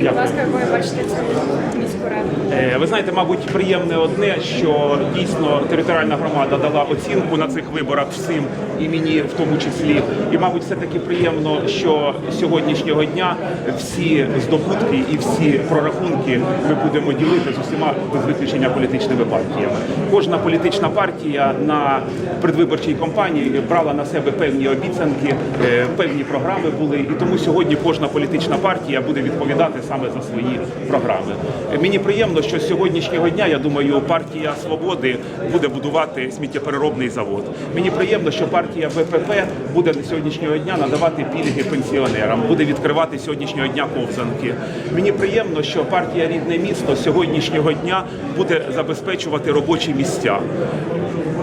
Будь ласка, ви бачите цю міську раду? Е, Ви знаєте, мабуть, приємне одне, що дійсно територіальна громада дала оцінку на цих виборах всім і мені в тому числі. І, мабуть, все таки приємно, що сьогоднішнього дня всі здобутки і всі прорахунки ми будемо ділити з усіма без виключення політичними партіями. Кожна політична партія на предвиборчій кампанії брала на себе певні обіцянки, е, певні програми були, і тому сьогодні кожна політична партія буде відповідати саме за свої програми. Е, Мені приємно, що з сьогоднішнього дня я думаю, партія свободи буде будувати сміттєпереробний завод. Мені приємно, що партія БПП буде на сьогоднішнього дня надавати пільги пенсіонерам, буде відкривати сьогоднішнього дня ковзанки. Мені приємно, що партія рідне місто сьогоднішнього дня буде забезпечувати робочі місця.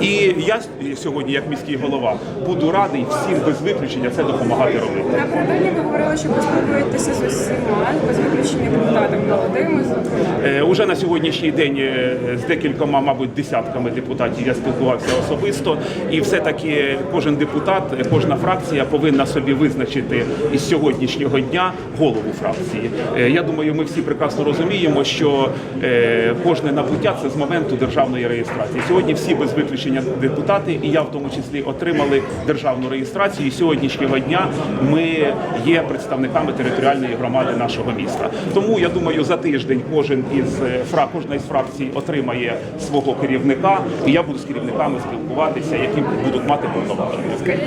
І я сьогодні, як міський голова, буду радий всім без виключення це допомагати робити. Напередодні ви говорили, що ви з усіма, Уже на сьогоднішній день е, з декількома, мабуть, десятками депутатів я спілкувався особисто, і все-таки кожен депутат, е, кожна фракція повинна собі визначити із сьогоднішнього дня голову фракції. Е, Я думаю, ми всі прекрасно розуміємо, що е, кожне набуття це з моменту державної реєстрації. Сьогодні всі без виключення депутати, і я в тому числі отримали державну реєстрацію. І сьогоднішнього дня ми є представниками територіальної громади нашого міста. Тому я думаю, за тиждень кожен із е, кожна із фракцій отримає свого керівника, і я буду з керівниками спілкуватися, які будуть мати повноваження.